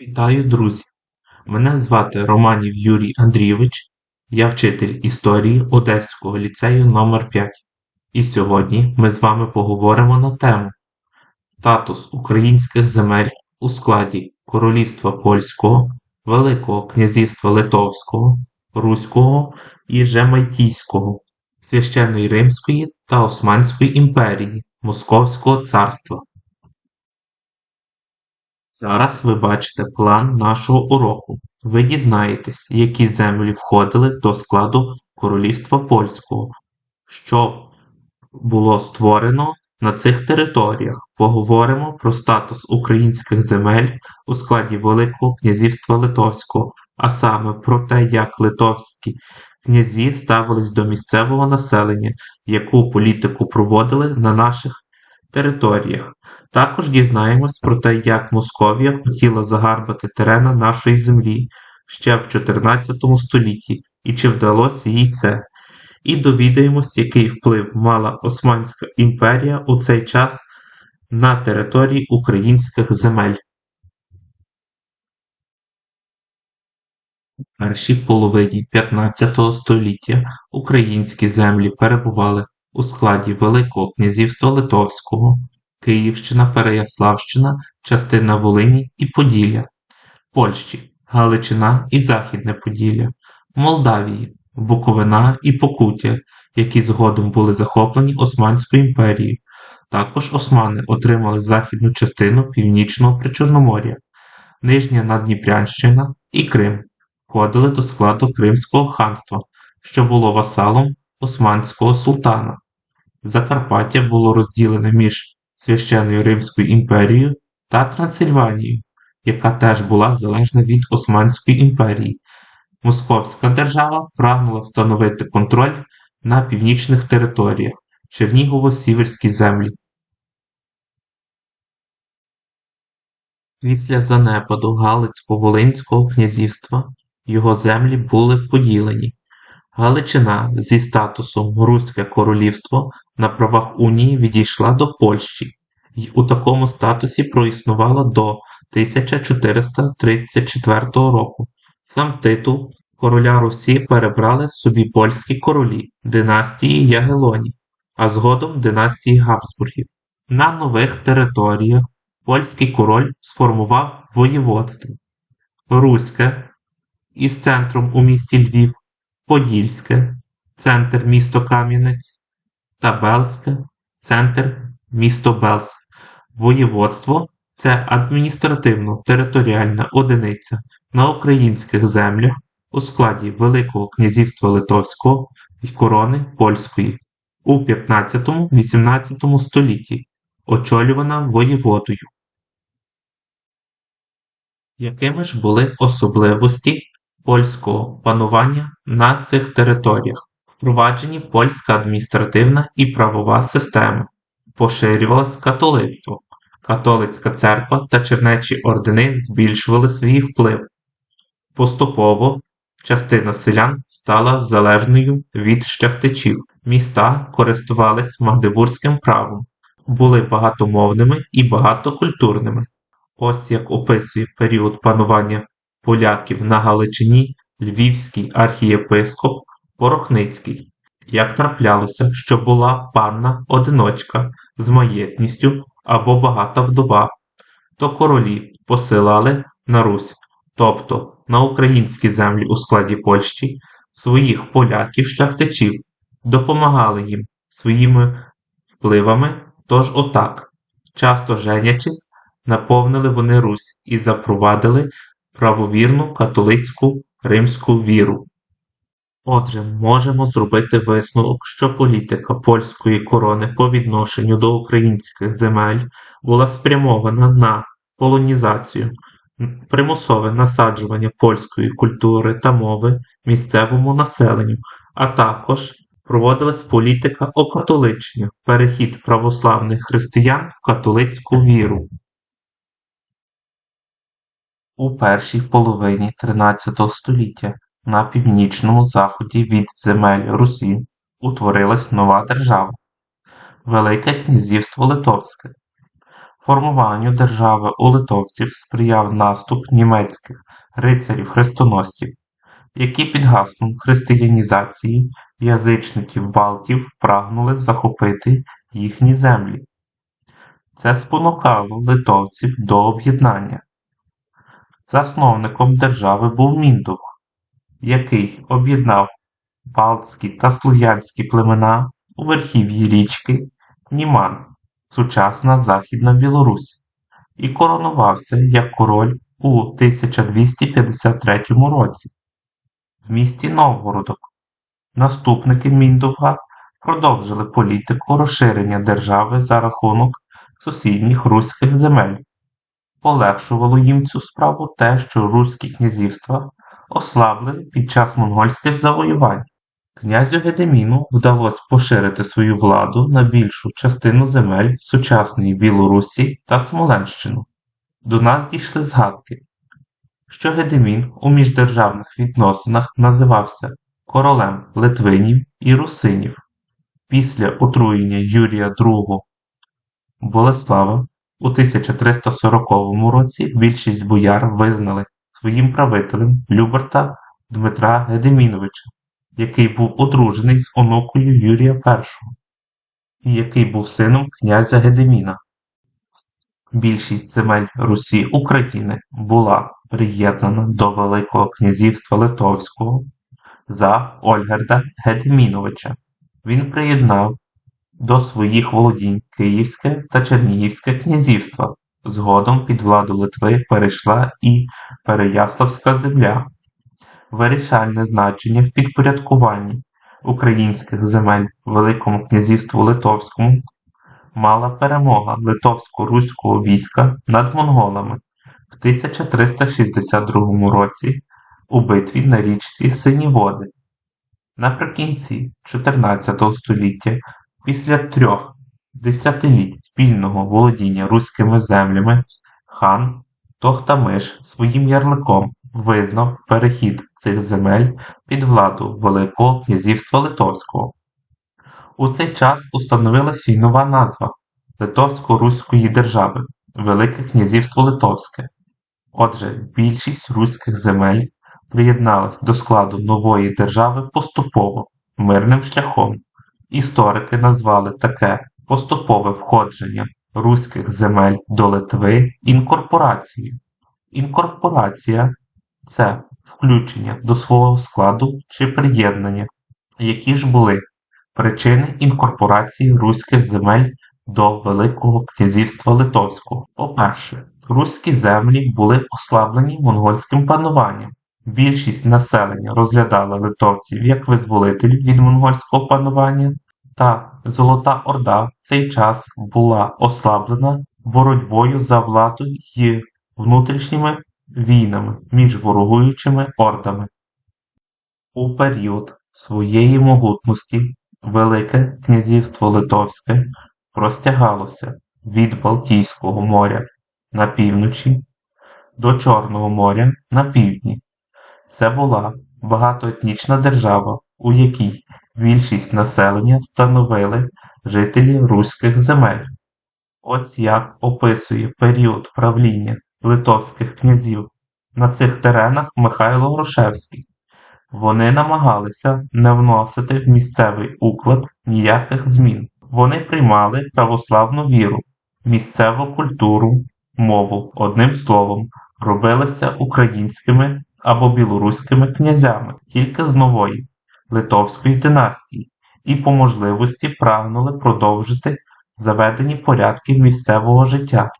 Вітаю, друзі! Мене звати Романів Юрій Андрійович, я вчитель історії Одеського ліцею номер 5 І сьогодні ми з вами поговоримо на тему Статус українських земель у складі Королівства Польського, Великого князівства Литовського, Руського і Жемайтійського, Священної Римської та Османської імперії, Московського царства. Зараз ви бачите план нашого уроку. Ви дізнаєтесь, які землі входили до складу Королівства Польського, що було створено на цих територіях. Поговоримо про статус українських земель у складі Великого князівства Литовського, а саме про те, як литовські князі ставились до місцевого населення, яку політику проводили на наших територіях. Також дізнаємось про те, як Московія хотіла загарбати терена нашої землі ще в 14 столітті і чи вдалося їй це. І довідаємось, який вплив мала Османська імперія у цей час на території українських земель. У першій половині 15 століття українські землі перебували у складі Великого князівства Литовського, Київщина, Переяславщина, частина Волині і Поділля, Польщі, Галичина і Західне Поділля, Молдавії, Буковина і Покуття, які згодом були захоплені Османською імперією. Також османи отримали західну частину Північного Причорномор'я, Нижня Надніпрянщина і Крим входили до складу Кримського ханства, що було васалом Османського султана. Закарпаття було розділене між Священною Римською імперією та Трансильванією, яка теж була залежна від Османської імперії. Московська держава прагнула встановити контроль на північних територіях Чернігово-Сіверській землі. Після занепаду Галицько-Волинського князівства його землі були поділені. Галичина зі статусом Руське королівство на правах унії відійшла до Польщі й у такому статусі проіснувала до 1434 року. Сам титул короля Русі перебрали собі польські королі династії Ягелонів, а згодом династії Габсбургів. На нових територіях польський король сформував воєводство Руське із центром у місті Львів, Подільське, центр місто Кам'янець та Белське, центр місто Белс. Воєводство це адміністративно-територіальна одиниця на українських землях у складі Великого князівства Литовського і корони Польської у 15-18 столітті, очолювана воєводою. Якими ж були особливості польського панування на цих територіях? Впроваджені польська адміністративна і правова система, поширювалось католицтво, католицька церква та чернечі ордени збільшували свій вплив. Поступово частина селян стала залежною від шляхтичів, міста користувались магдебурзьким правом, були багатомовними і багатокультурними. Ось як описує період панування поляків на Галичині львівський архієпископ Порохницький. Як траплялося, що була панна-одиночка з маєтністю або багата вдова, то королі посилали на Русь, тобто на українські землі у складі Польщі, своїх поляків-шляхтичів, допомагали їм своїми впливами, тож отак, часто женячись, наповнили вони Русь і запровадили правовірну католицьку римську віру. Отже, можемо зробити висновок, що політика польської корони по відношенню до українських земель була спрямована на полонізацію, примусове насаджування польської культури та мови місцевому населенню, а також проводилась політика окатоличення, перехід православних християн в католицьку віру. У першій половині XIII століття на північному заході від земель Русі утворилась нова держава – Велике князівство Литовське. Формуванню держави у литовців сприяв наступ німецьких рицарів-хрестоносців, які під гаслом християнізації язичників-балтів прагнули захопити їхні землі. Це спонукало литовців до об'єднання. Засновником держави був Міндух, який об'єднав балтські та слов'янські племена у верхів'ї річки Німан, сучасна Західна Білорусь, і коронувався як король у 1253 році в місті Новгородок. Наступники Міндуга продовжили політику розширення держави за рахунок сусідніх руських земель. Полегшувало їм цю справу те, що руські князівства ослабли під час монгольських завоювань. Князю Гедеміну вдалося поширити свою владу на більшу частину земель сучасної Білорусі та Смоленщину. До нас дійшли згадки, що Гедемін у міждержавних відносинах називався королем Литвинів і Русинів. Після отруєння Юрія II Болеслава у 1340 році більшість бояр визнали своїм правителем Люберта Дмитра Гедеміновича, який був одружений з онукою Юрія І, і який був сином князя Гедеміна. Більшість земель Русі України була приєднана до Великого князівства Литовського за Ольгерда Гедеміновича. Він приєднав до своїх володінь Київське та Чернігівське князівства, згодом під владу Литви перейшла і Переяславська земля. Вирішальне значення в підпорядкуванні українських земель Великому князівству Литовському мала перемога литовсько-руського війська над монголами в 1362 році у битві на річці Сині Води. Наприкінці XIV століття Після трьох десятиліть спільного володіння руськими землями хан Тохтамиш своїм ярликом визнав перехід цих земель під владу Великого князівства Литовського. У цей час установилася й нова назва Литовсько-Руської держави Велике Князівство Литовське. Отже, більшість руських земель приєдналась до складу нової держави поступово мирним шляхом. Історики назвали таке поступове входження руських земель до Литви інкорпорацією. Інкорпорація це включення до свого складу чи приєднання, які ж були причини інкорпорації руських земель до Великого князівства Литовського. По-перше, руські землі були ослаблені монгольським пануванням. Більшість населення розглядала литовців як визволителів від монгольського панування, та Золота Орда в цей час була ослаблена боротьбою за владу й внутрішніми війнами між ворогуючими ордами. У період своєї могутності Велике князівство Литовське простягалося від Балтійського моря на півночі до Чорного моря на півдні. Це була багатоетнічна держава, у якій більшість населення становили жителі руських земель. Ось як описує період правління литовських князів на цих теренах Михайло Грушевський. Вони намагалися не вносити в місцевий уклад ніяких змін. Вони приймали православну віру, місцеву культуру, мову, одним словом, робилися українськими або білоруськими князями тільки з нової Литовської династії і по можливості прагнули продовжити заведені порядки місцевого життя.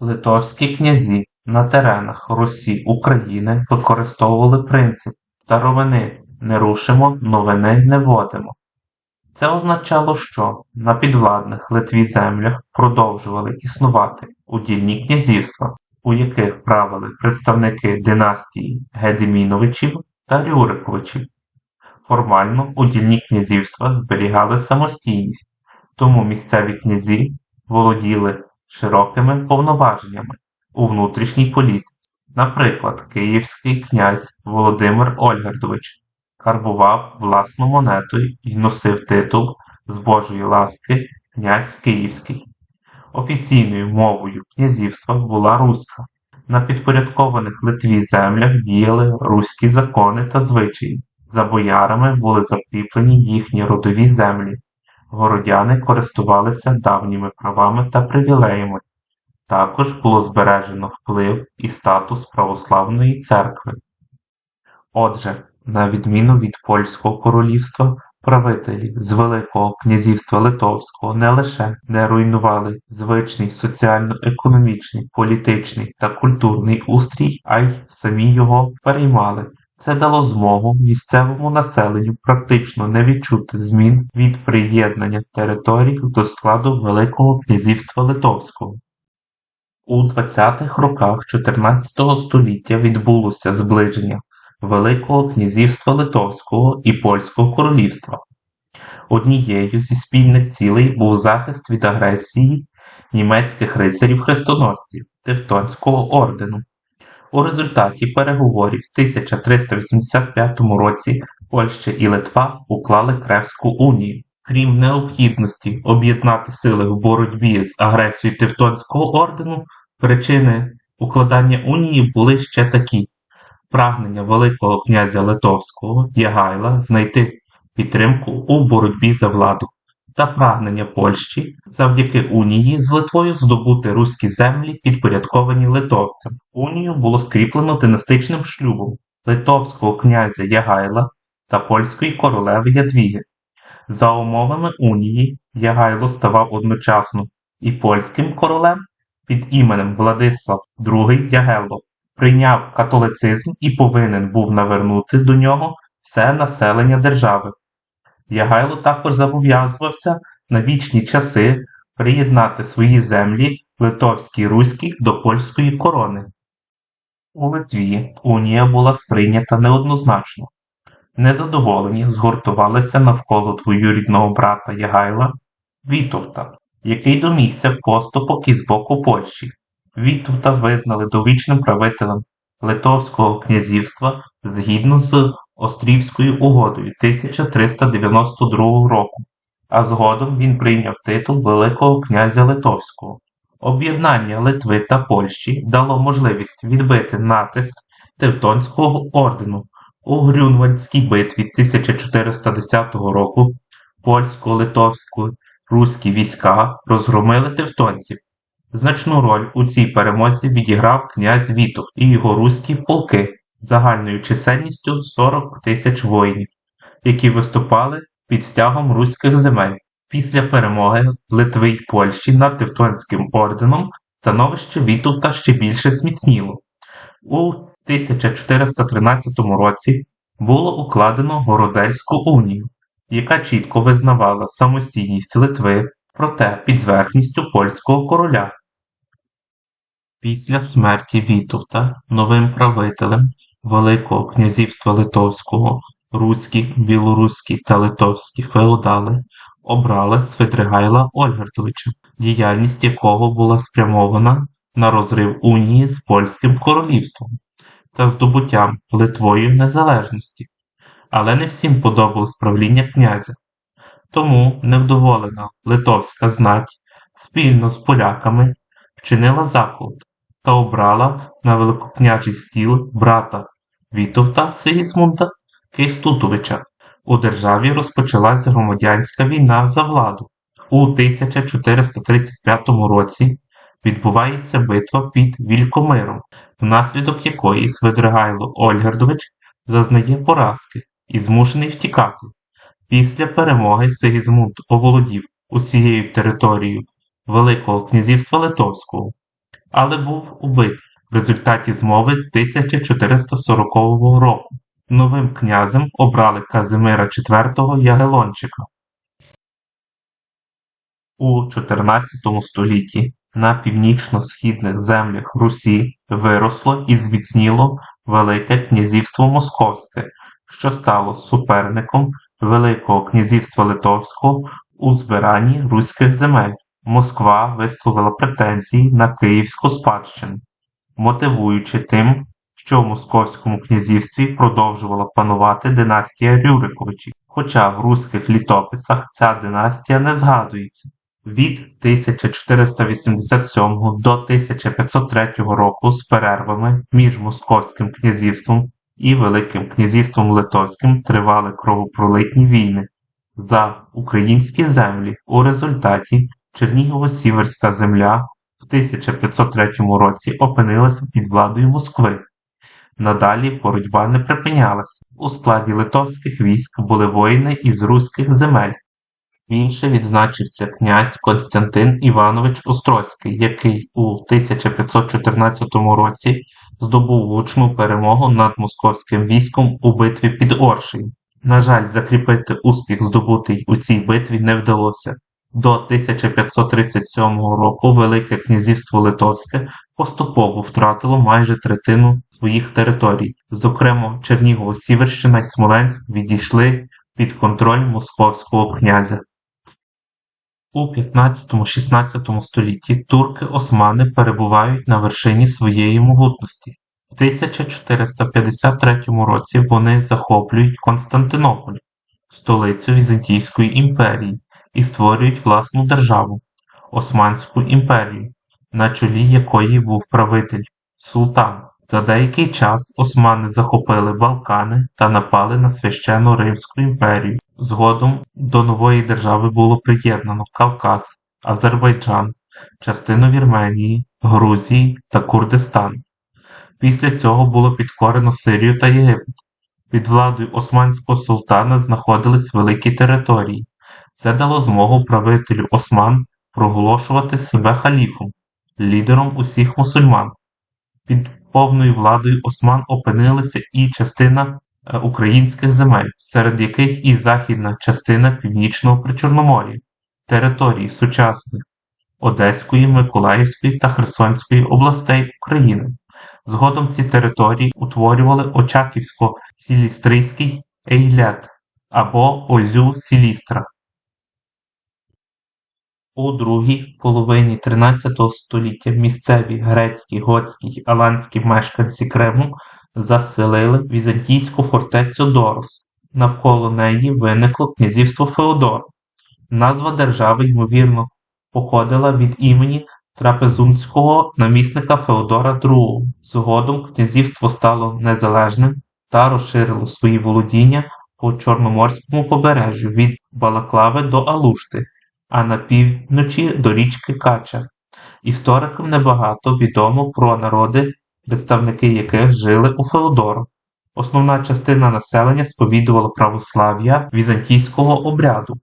Литовські князі на теренах Русі України використовували принцип старовини не рушимо, новини не водимо. Це означало, що на підвладних Литві землях продовжували існувати удільні князівства, у яких правили представники династії Гедеміновичів та Рюриковичів. Формально удільні князівства зберігали самостійність, тому місцеві князі володіли широкими повноваженнями у внутрішній політиці. Наприклад, київський князь Володимир Ольгардович карбував власну монету і носив титул з Божої ласки князь Київський. Офіційною мовою князівства була руська. На підпорядкованих Литві землях діяли руські закони та звичаї. За боярами були закріплені їхні родові землі. Городяни користувалися давніми правами та привілеями. Також було збережено вплив і статус православної церкви. Отже, на відміну від Польського королівства, правителі з Великого князівства Литовського не лише не руйнували звичний соціально-економічний, політичний та культурний устрій, а й самі його переймали. Це дало змогу місцевому населенню практично не відчути змін від приєднання територій до складу Великого князівства Литовського. У 20-х роках 14 століття відбулося зближення Великого князівства Литовського і Польського королівства. Однією зі спільних цілей був захист від агресії німецьких рицарів-хрестоносців Тевтонського ордену. У результаті переговорів в 1385 році Польща і Литва уклали Кревську унію. Крім необхідності об'єднати сили в боротьбі з агресією Тевтонського ордену, причини укладання унії були ще такі: прагнення Великого князя Литовського Ягайла знайти підтримку у боротьбі за владу та прагнення Польщі завдяки унії з Литвою здобути руські землі, підпорядковані литовцям. Унію було скріплено династичним шлюбом литовського князя Ягайла та польської королеви Ядвіги. За умовами унії Ягайло ставав одночасно і польським королем під іменем Владислав II Ягелло, прийняв католицизм і повинен був навернути до нього все населення держави. Ягайло також зобов'язувався на вічні часи приєднати свої землі литовській руській до польської корони. У Литві унія була сприйнята неоднозначно. Незадоволені згуртувалися навколо двоюрідного брата Ягайла Вітовта, який домігся поступок із боку Польщі. Вітовта визнали довічним правителем Литовського князівства згідно з Острівською угодою 1392 року, а згодом він прийняв титул Великого князя Литовського. Об'єднання Литви та Польщі дало можливість відбити натиск Тевтонського ордену у Грюнвальдській битві 1410 року польсько-литовсько-руські війська розгромили тевтонців. Значну роль у цій перемозі відіграв князь Вітов і його руські полки загальною чисельністю 40 тисяч воїнів, які виступали під стягом руських земель. Після перемоги Литви й Польщі над Тевтонським орденом становище Вітовта ще більше зміцніло. У 1413 році було укладено Городельську унію, яка чітко визнавала самостійність Литви, проте підзверхністю польського короля. Після смерті Вітовта новим правителем Великого князівства Литовського руські, білоруські та литовські феодали обрали Свидригайла Ольгертовича, діяльність якого була спрямована на розрив унії з польським королівством та здобуттям Литвою незалежності. Але не всім подобалось правління князя. Тому невдоволена литовська знать спільно з поляками вчинила заклад та обрала на великокняжий стіл брата Вітовта Сигізмунда Кейстутовича. У державі розпочалась громадянська війна за владу. У 1435 році відбувається битва під Вількомиром, внаслідок якої Свидригайло Ольгердович зазнає поразки і змушений втікати. Після перемоги Сигізмунд оволодів усією територією Великого князівства Литовського, але був убит в результаті змови 1440 року. Новим князем обрали Казимира IV Ягелончика. У XIV столітті на північно-східних землях Русі виросло і зміцніло Велике князівство Московське, що стало суперником Великого князівства Литовського у збиранні руських земель. Москва висловила претензії на київську спадщину, мотивуючи тим, що в Московському князівстві продовжувала панувати династія Рюриковичів, хоча в руських літописах ця династія не згадується. Від 1487 до 1503 року з перервами між Московським князівством і Великим князівством Литовським тривали кровопролитні війни за українські землі. У результаті Чернігово-Сіверська земля в 1503 році опинилася під владою Москви. Надалі боротьба не припинялася. У складі литовських військ були воїни із руських земель. Більше відзначився князь Константин Іванович Острозький, який у 1514 році здобув гучну перемогу над московським військом у битві під Оршею. На жаль, закріпити успіх, здобутий у цій битві, не вдалося. До 1537 року Велике князівство Литовське поступово втратило майже третину своїх територій, зокрема Чернігово-Сіверщина й Смоленськ відійшли під контроль московського князя. У 15-16 столітті турки-османи перебувають на вершині своєї могутності. В 1453 році вони захоплюють Константинополь, столицю Візантійської імперії, і створюють власну державу – Османську імперію, на чолі якої був правитель – султан. За деякий час османи захопили Балкани та напали на Священну Римську імперію. Згодом до нової держави було приєднано Кавказ, Азербайджан, частину Вірменії, Грузії та Курдистан. Після цього було підкорено Сирію та Єгипет. Під владою османського султана знаходились великі території. Це дало змогу правителю осман проголошувати себе халіфом, лідером усіх мусульман. Під повною владою осман опинилася і частина е, українських земель, серед яких і західна частина Північного Причорномор'я, території сучасних Одеської, Миколаївської та Херсонської областей України. Згодом ці території утворювали Очаківсько-Сілістрийський ейлет або Озю-Сілістра. У другій половині XIII століття місцеві грецькі, готські й аланські мешканці Криму заселили візантійську фортецю Дорос. Навколо неї виникло князівство Феодор. Назва держави, ймовірно, походила від імені трапезунського намісника Феодора II. Згодом князівство стало незалежним та розширило свої володіння по Чорноморському побережжю від Балаклави до Алушти а на півночі до річки Кача. Історикам небагато відомо про народи, представники яких жили у Феодору. Основна частина населення сповідувала православ'я візантійського обряду.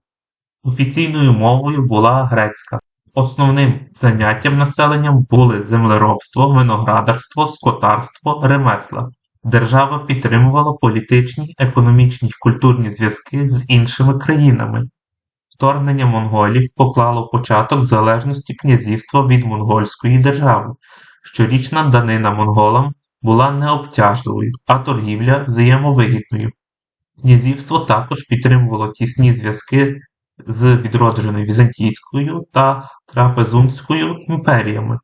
Офіційною мовою була грецька. Основним заняттям населення були землеробство, виноградарство, скотарство, ремесла. Держава підтримувала політичні, економічні й культурні зв'язки з іншими країнами. Вторгнення монголів поклало початок залежності князівства від монгольської держави. Щорічна данина монголам була необтяжливою, а торгівля взаємовигідною. Князівство також підтримувало тісні зв'язки з відродженою Візантійською та Трапезунською імперіями,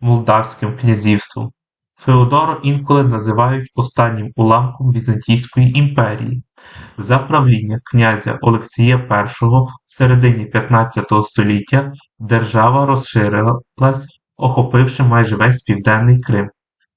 Молдавським князівством. Феодора інколи називають останнім уламком Візантійської імперії. За правління князя Олексія І в середині 15 століття держава розширилась, охопивши майже весь південний Крим.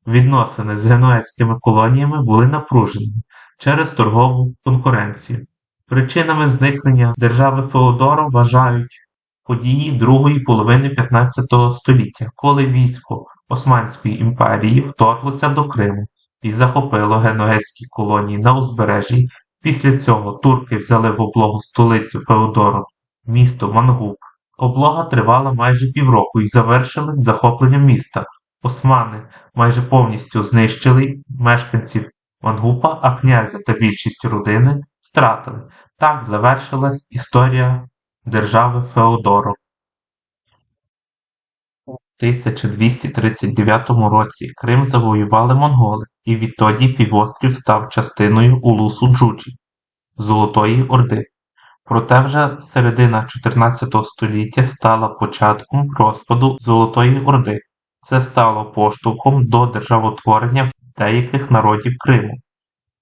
Відносини з генуезькими колоніями були напружені через торгову конкуренцію. Причинами зникнення держави Феодора вважають події другої половини 15 століття, коли військо Османської імперії вторглося до Криму і захопило генуезькі колонії на узбережжі. Після цього турки взяли в облогу столицю Феодору, місто Мангуб. Облога тривала майже півроку і завершилась захопленням міста. Османи майже повністю знищили мешканців Мангупа, а князя та більшість родини стратили. Так завершилась історія держави Феодору. У 1239 році Крим завоювали монголи, і відтоді півострів став частиною улусу Джуджі – Золотої Орди. Проте вже середина 14 століття стала початком розпаду Золотої Орди. Це стало поштовхом до державотворення деяких народів Криму.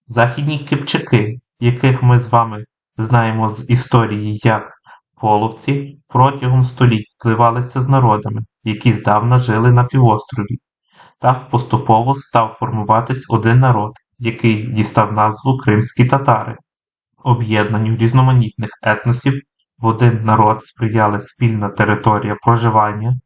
Західні кипчаки, яких ми з вами знаємо з історії як Половці протягом століть зливалися з народами, які здавна жили на півострові. Так поступово став формуватись один народ, який дістав назву кримські татари. Об'єднанню різноманітних етносів в один народ сприяли спільна територія проживання,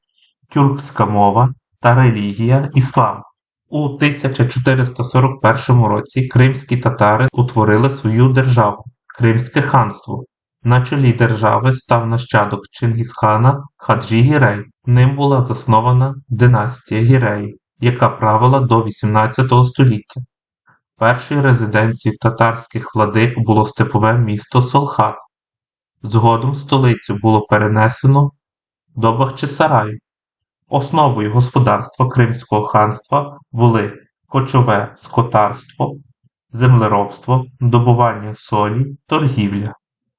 тюркська мова та релігія іслам. У 1441 році кримські татари утворили свою державу – Кримське ханство. На чолі держави став нащадок Чингісхана Хаджі Гірей. Ним була заснована династія Гіреїв, яка правила до 18 століття. Першою резиденцією татарських владик було степове місто Солхат. Згодом столицю було перенесено до Бахчисараю. Основою господарства Кримського ханства були кочове скотарство, землеробство, добування солі, торгівля.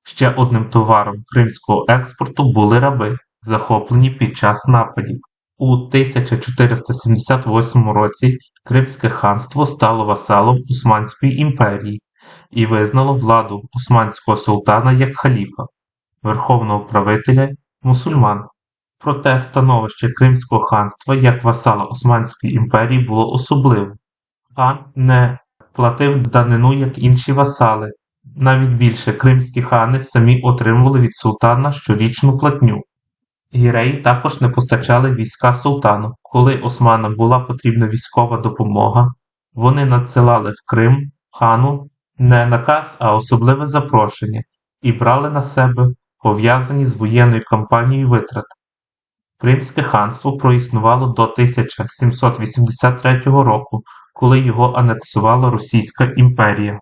Ще одним товаром кримського експорту були раби, захоплені під час нападів. У 1478 році Кримське ханство стало васалом Османської імперії і визнало владу османського султана як халіфа, верховного правителя мусульман. Проте становище Кримського ханства як васала Османської імперії було особливим. Хан не платив данину, як інші васали. Навіть більше кримські хани самі отримували від султана щорічну платню. Гіреї також не постачали війська султану. Коли османам була потрібна військова допомога, вони надсилали в Крим хану не наказ, а особливе запрошення і брали на себе пов'язані з воєнною кампанією витрати. Кримське ханство проіснувало до 1783 року, коли його анексувала Російська імперія.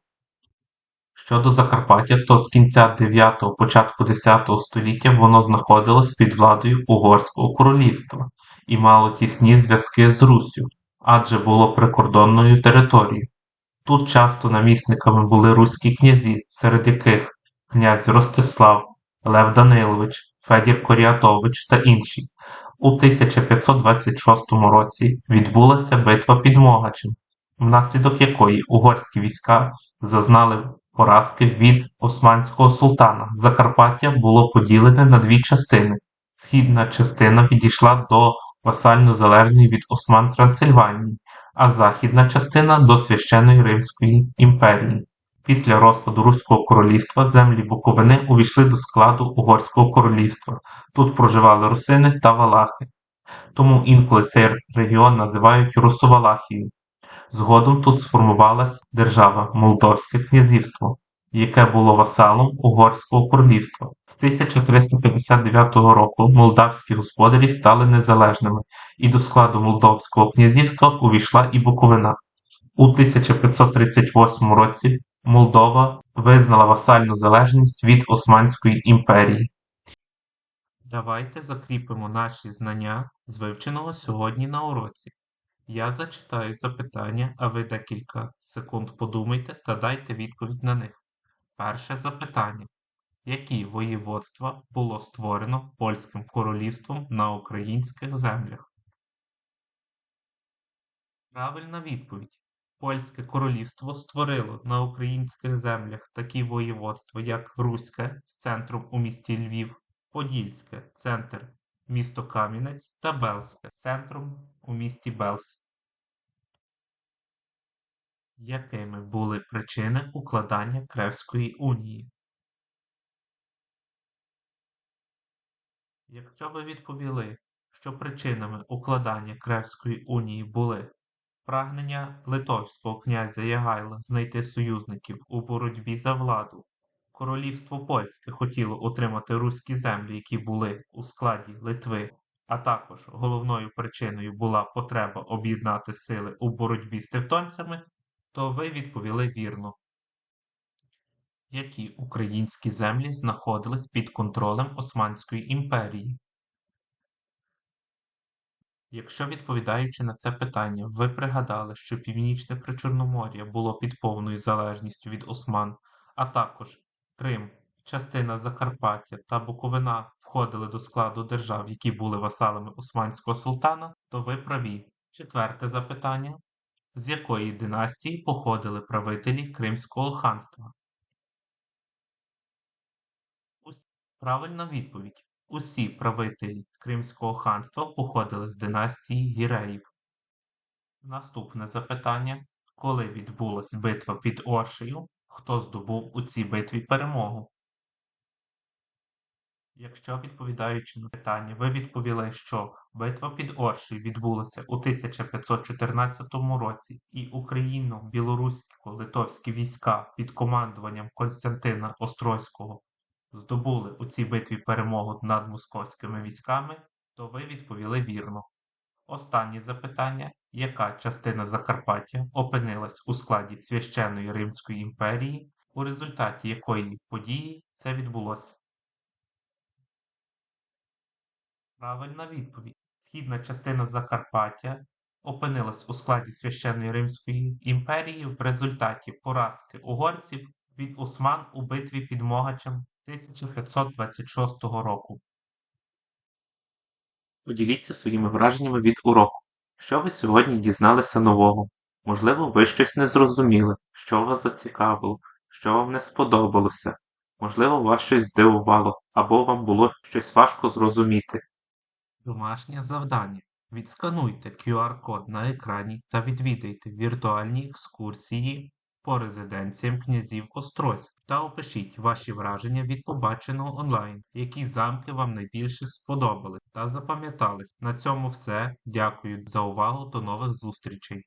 Щодо Закарпаття, то з кінця 9 початку 10 століття воно знаходилось під владою Угорського королівства і мало тісні зв'язки з Руссю, адже було прикордонною територією. Тут часто намісниками були руські князі, серед яких князь Ростислав, Лев Данилович, Федір Коріатович та інші. У 1526 році відбулася битва під Могачем, внаслідок якої угорські війська зазнали поразки від османського султана. Закарпаття було поділене на дві частини. Східна частина відійшла до васально залежної від осман Трансильванії, а західна частина до Священної Римської імперії. Після розпаду Руського королівства землі Буковини увійшли до складу Угорського королівства. Тут проживали русини та валахи. Тому інколи цей регіон називають Русовалахією. Згодом тут сформувалась держава Молдовське князівство, яке було васалом Угорського королівства. З 1359 року молдавські господарі стали незалежними, і до складу Молдовського князівства увійшла і Буковина. У 1538 році Молдова визнала васальну залежність від Османської імперії. Давайте закріпимо наші знання з вивченого сьогодні на уроці. Я зачитаю запитання, а ви декілька секунд подумайте та дайте відповідь на них. Перше запитання. Які воєводства було створено Польським королівством на українських землях? Правильна відповідь. Польське королівство створило на українських землях такі воєводства, як Руське з центром у місті Львів, Подільське центр місто Кам'янець та Белське центром у місті Белс. Якими були причини укладання Кревської унії? Якщо ви відповіли, що причинами укладання Кревської унії були прагнення литовського князя Ягайла знайти союзників у боротьбі за владу, королівство польське хотіло отримати руські землі, які були у складі Литви, а також головною причиною була потреба об'єднати сили у боротьбі з тевтонцями, то ви відповіли вірно. Які українські землі знаходились під контролем Османської імперії? Якщо відповідаючи на це питання, ви пригадали, що Північне Причорномор'я було під повною залежністю від осман, а також Крим, частина Закарпаття та Буковина входили до складу держав, які були васалами Османського султана, то ви праві. Четверте запитання. З якої династії походили правителі Кримського ханства? Правильна відповідь. Усі правителі Кримського ханства походили з династії Гіреїв. Наступне запитання. Коли відбулась битва під Оршею, хто здобув у цій битві перемогу? Якщо, відповідаючи на питання, ви відповіли, що битва під Оршею відбулася у 1514 році і україно-білорусько-литовські війська під командуванням Константина Острозького здобули у цій битві перемогу над московськими військами, то ви відповіли вірно. Останнє запитання. Яка частина Закарпаття опинилась у складі Священної Римської імперії, у результаті якої події це відбулося? Правильна відповідь. Східна частина Закарпаття опинилась у складі Священної Римської імперії в результаті поразки угорців від осман у битві під Могачем 1526 року. Поділіться своїми враженнями від уроку. Що ви сьогодні дізналися нового? Можливо, ви щось не зрозуміли, що вас зацікавило, що вам не сподобалося. Можливо, вас щось здивувало, або вам було щось важко зрозуміти. Домашнє завдання. Відскануйте QR-код на екрані та відвідайте віртуальні екскурсії по резиденціям князів Острозь та опишіть ваші враження від побаченого онлайн, які замки вам найбільше сподобались та запам'ятались. На цьому все. Дякую за увагу. До нових зустрічей!